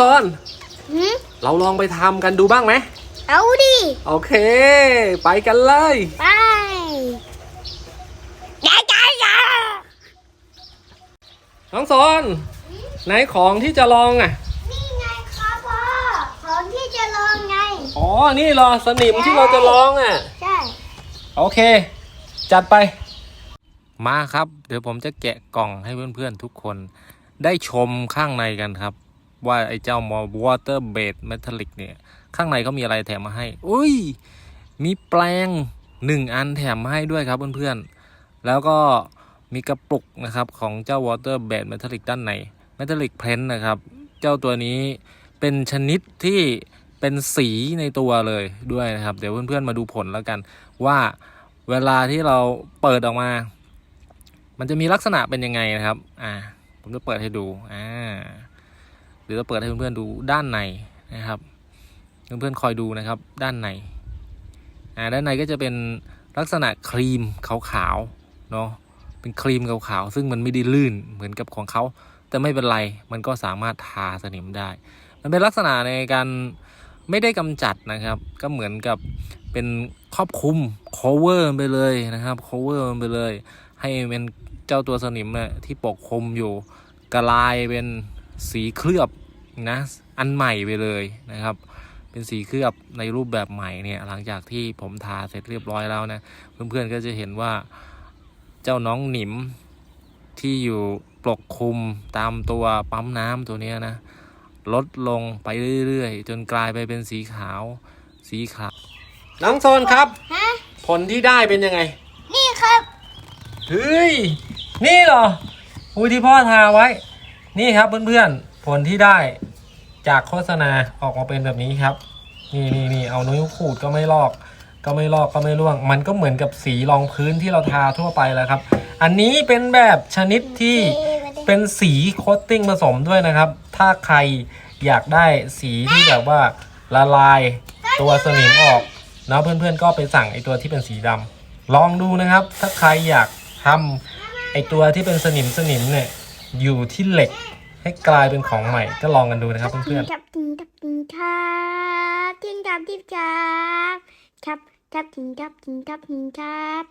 ซอนหืมเราลองไปทำกันดูบ้างไหม เอาดิโอเค ไปกันเลย ไปอย่าอย่าอย่าน้องโซนไหนของที่จะลองอะ นี่ไงครับพ่อของที่จะลองไง อ๋อ นี่เหรอสนิมที่เราจะลองอะ ใช่ โอเค จัดไป มาครับ เดี๋ยวผมจะแกะกล่องให้เพื่อนๆทุกคน ได้ชมข้างในกันครับ ว่าไอ้เจ้ามอ water base metallic เนี่ย ข้างในเขามีอะไรแถมมาให้ อุ้ย มีแปลงหนึ่งอันแถมมาให้ด้วยครับเพื่อนๆ แล้วก็มีกระปุกนะครับของเจ้า water base metallic ด้านใน metallic paint นะครับ เจ้าตัวนี้เป็นชนิดที่เป็นสีในตัวเลยด้วยนะครับ เดี๋ยวเพื่อนๆมาดูผลแล้วกัน ว่าเวลาที่เราเปิดออกมา มันจะมีลักษณะเป็นยังไงนะครับ อ่า ผมจะเปิดให้ดู อ่า หรือจะเปิดให้เพื่อนๆดูด้านในนะครับ เพื่อนๆคอยดูนะครับ ด้านในอ่าด้านในก็จะเป็นลักษณะครีมขาวๆเนาะเป็นครีมขาวๆซึ่งมันไม่ได้ลื่นเหมือนกับของเขาแต่ไม่เป็นไรมันก็สามารถทาสนิมได้ มันเป็นลักษณะในการไม่ได้กำจัดนะครับ ก็เหมือนกับเป็นครอบคลุม cover ไปเลยนะครับ cover ไปเลย ให้เป็นเจ้าตัวสนิมเนี่ยที่ปกคลุมอยู่กลายเป็น สีเคลือบนะอันใหม่ไปเลยนะครับ เป็นสีเคลือบในรูปแบบใหม่เนี่ยหลังจากที่ผมทาเสร็จเรียบร้อยแล้วนะเพื่อนๆก็จะเห็นว่าเจ้าน้องหนิมที่อยู่ปกคลุมตามตัวปั๊มน้ำตัวเนี้ยนะลดลงไปเรื่อยๆ จนกลายไปเป็นสีขาว สีขาวน้องโซนครับ ฮะ ผลที่ได้เป็นยังไง นี่ครับ เฮ้ย นี่เหรออุ้ยที่พ่อทาไว้ นี่ครับเพื่อนๆผลที่ได้จากโฆษณาออกมาเป็นแบบนี้ครับ นี่นี่นี่เอานิ้วขูดก็ไม่ลอก ก็ไม่ลอกก็ไม่ร่วง มันก็เหมือนกับสีรองพื้นที่เราทาทั่วไปแล้วครับ อันนี้เป็นแบบชนิดที่เป็นสีโคตติ้งผสมด้วยนะครับ ถ้าใครอยากได้สีที่แบบว่าละลายตัวสนิมออกนะเพื่อนๆก็ไปสั่งไอตัวที่เป็นสีดำลองดูนะครับ ถ้าใครอยากทำไอตัวที่เป็นสนิมสนิมเนี่ย อยู่ที่เหล็ก ให้กลายเป็นของใหม่ก็ลองกันดูนะครับเพื่อนๆ ทับทิงทับทิงครับทิงทับทิงครับทับทับทิงทับทิงทับทิงครับ